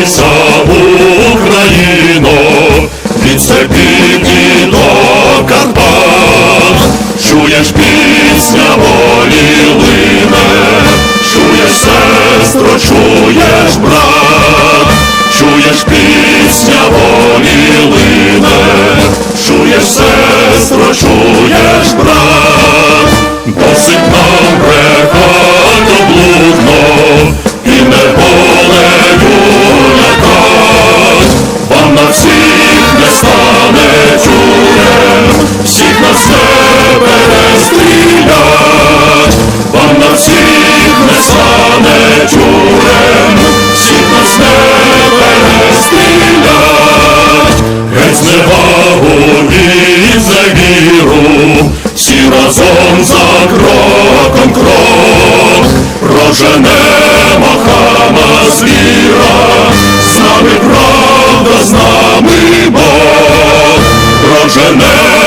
Борися, Україно, від Сибірки до Карпат, чуєш пісня волі лине, чуєш сестро, чуєш брат, чуєш пісня волі лине, чуєш сестро, чуєш брат, бо сигнал геть зневагу і зневіру, всі разом за кроком крок, проженемо хама звіра, з нами правда, з нами Бог, проженемо